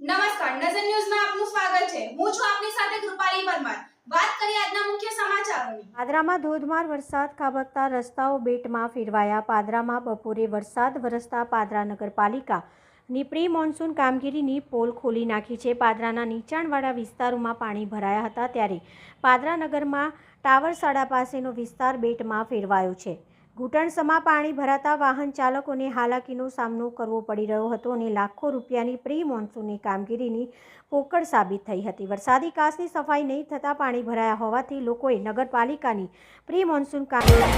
નમસ્કાર, નજર ન્યૂઝમાં આપનું સ્વાગત છે. હું છું આપની સાથે કૃપાલી પરમાર. વાત કરીએ આજના મુખ્ય સમાચારોની. પાદરામાં ધોધમાર વરસાદ ખાબકતા રસ્તાઓ બેટમાં ફેરવાયા. પાદરામાં બપોરે વરસાદ વરસતા પાદરા નગરપાલિકાની પ્રી મોન્સૂન કામગીરીની પોલ ખોલી નાખી છે. પાદરાના નીચાણવાળા વિસ્તારોમાં પાણી ભરાયા હતા ત્યારે પાદરા નગરમાં ટાવર શાળા પાસેનો વિસ્તાર બેટમાં ફેરવાયો છે. ઘૂંટણસમા પાણી ભરાતા વાહન ચાલકોને હાલાકીનો સામનો કરવો પડી રહ્યો હતો અને લાખો રૂપિયાની પ્રી મોન્સૂનની કામગીરીની પોકળ સાબિત થઈ હતી. વરસાદી કાસની સફાઈ નહીં થતાં પાણી ભરાયા હોવાથી લોકોએ નગરપાલિકાની પ્રી મોન્સૂન કામગીરી